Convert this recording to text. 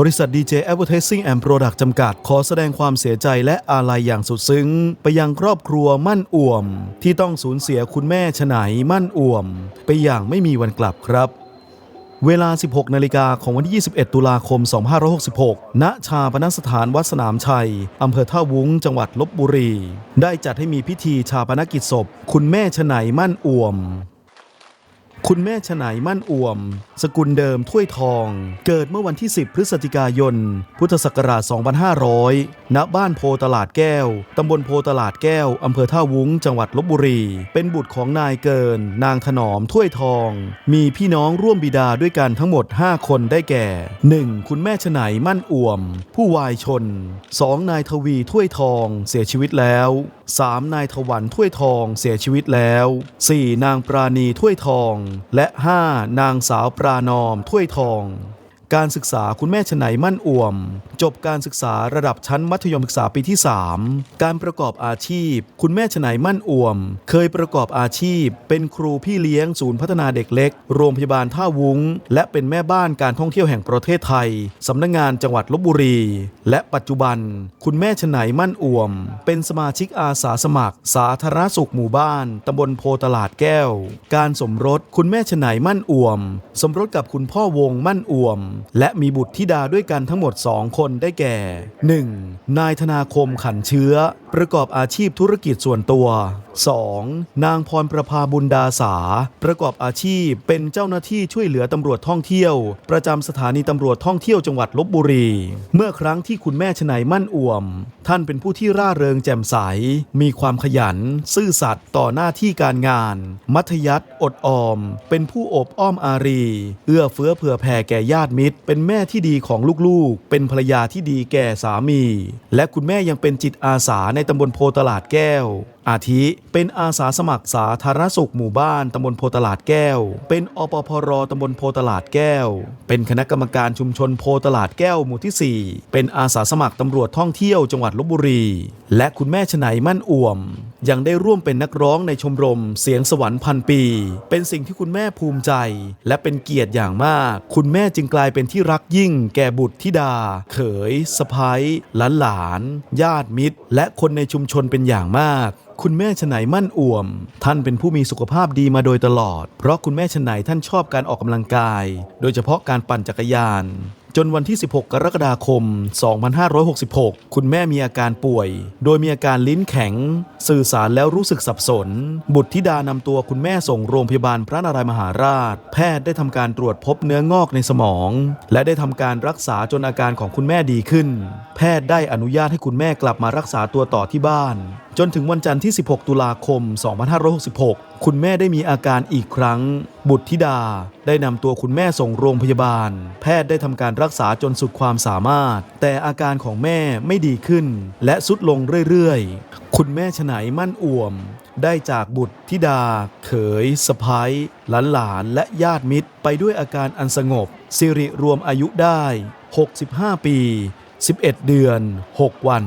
บริษัท DJ Advertising and Product จำกัด ขอแสดงความเสียใจและอาลัยอย่างสุดซึ้ง ไปยังครอบครัวมั่นอ่วม ที่ต้องสูญเสียคุณแม่ฉไหนมั่นอ่วม ไปอย่างไม่มีวันกลับครับ เวลา 16 นาฬิกาของวันที่ 21 ตุลาคม 2566 ณ ชาปนสถานวัดสนามชัย อำเภอท่าวุ้ง จังหวัดลบบุรี ได้จัดให้มีพิธีชาปนกิจศพ คุณแม่ฉไหนมั่นอ่วม คุณแม่ฉไหนมั่นอ่วม สกุลเดิมถ้วยทอง เกิดเมื่อวันที่ 10 พฤศจิกายน พุทธศักราช 2500 ณ บ้านโพตลาดแก้ว ตำบลโพตลาดแก้ว อำเภอท่าวุ้ง จังหวัดลบบุรี เป็นบุตรของนายเกิน นางถนอมถ้วยทอง มีพี่น้องร่วมบิดาด้วยกันทั้งหมด 5 คนได้แก่ 1. คุณแม่ฉไหนมั่นอ่วม ผู้วายชน 2. นายทวีถ้วยทอง เสียชีวิตแล้ว 3. นายถวันถ้วยทองเสียชีวิตแล้ว 4. นางปราณีถ้วยทอง และ 5. นางสาวปรานอมถ้วยทอง การศึกษาคุณแม่ฉไหนมั่นอ่วม จบการศึกษาระดับชั้นมัธยมศึกษาปีที่ 3 การประกอบอาชีพ คุณแม่ฉไหนมั่นอ่วม เคยประกอบอาชีพ เป็นครูพี่เลี้ยงศูนย์พัฒนาเด็กเล็ก โรงพยาบาลท่าวุ้ง และเป็นแม่บ้านการท่องเที่ยวแห่งประเทศไทยสำนักงงานจังหวัดลบบุรี และปัจจุบัน คุณแม่ฉไหนมั่นอ่วม เป็นสมาชิกอาสาสมัคร สาธารณสุขหมู่บ้านตำบลโพตลาดแก้ว การสมรสคุณแม่ฉไหนมั่นอ่วม สมรสกับคุณพ่อวงมั่นอ่วมและมีบุตรธิดาด้วยกันทั้งหมด 2 คนได้แก่ 1. นายธนาคมขันเชื้อ ประกอบอาชีพธุรกิจส่วนตัว 2. นางพรประภาบุญดาสา ประกอบอาชีพ เป็นเจ้าหน้าที่ช่วยเหลือตำรวจท่องเที่ยว ประจำสถานีตำรวจท่องเที่ยวจังหวัดลบบุรี เมื่อครั้งที่คุณแม่ชนายมั่นอ่วม ท่านเป็นผู้ที่ร่าเริงแจ่มใส มีความขยัน ซื่อสัตย์ต่อหน้าที่การงาน มัธยัติอดออม เป็นผู้อบอ้อมอารี เอื้อเฟื้อเผื่อแผ่แก่ญาติมิตร เป็นแม่ที่ดีของลูกๆ เป็นภรรยาที่ดีแก่สามี และคุณแม่ยังเป็นจิตอาสาในตำบลโพตลาดแก้วอาทิ เป็นอาสาสมัครสาธารณสุขหมู่บ้านตำบลโพตลาดแก้ว เป็นอปพรตำบลโพตลาดแก้ว เป็นคณะกรรมการชุมชนโพตลาดแก้วหมู่ที่ 4 เป็นอาสาสมัครตำรวจท่องเที่ยวจังหวัดลบบุรี และคุณแม่ชนัยมั่นอ่วม ยังได้ร่วมเป็นนักร้องในชมรม เสียงสวรรค์พันปี เป็นสิ่งที่คุณแม่ภูมิใจ และเป็นเกียรติอย่างมาก คุณแม่จึงกลายเป็นที่รักยิ่ง แก่บุตรธิดา เขยสะพ้ยหลานหลาน ญาติมิตร และคนในชุมชนเป็นอย่างมากคุณแม่ฉไหนมั่นอ่วม ท่านเป็นผู้มีสุขภาพดีมาโดยตลอด เพราะคุณแม่ฉไหนท่านชอบการออกกำลังกาย โดยเฉพาะการปั่นจักรยาน จนวันที่ 16 กรกฎาคม 2566 คุณแม่มีอาการป่วย โดยมีอาการลิ้นแข็ง สื่อสารแล้วรู้สึกสับสน บุตรธิดานำตัวคุณแม่ส่งโรงพยาบาลพระนารายมหาราช แพทย์ได้ทำการตรวจพบเนื้องอกในสมอง และได้ทำการรักษาจนอาการของคุณแม่ดีขึ้น แพทย์ได้อนุญาตให้คุณแม่กลับมารักษาตัวต่อที่บ้าน จนถึงวันจันทร์ที่ 16 ตุลาคม 2566 คุณแม่ได้มีอาการอีกครั้ง บุตรธิดาได้นำตัวคุณแม่ส่งโรงพยาบาล แพทย์ได้ทำการรักษาจนสุดความสามารถ แต่อาการของแม่ไม่ดีขึ้น และสุดลงเรื่อยๆ คุณแม่ฉไหนมั่นอ่วม ได้จากบุตรธิดา เขยสะพ้ายหลานๆและญาติมิตร ไปด้วยอาการอันสงบ สิริรวมอายุได้ 65 ปี 11 เดือน 6 วัน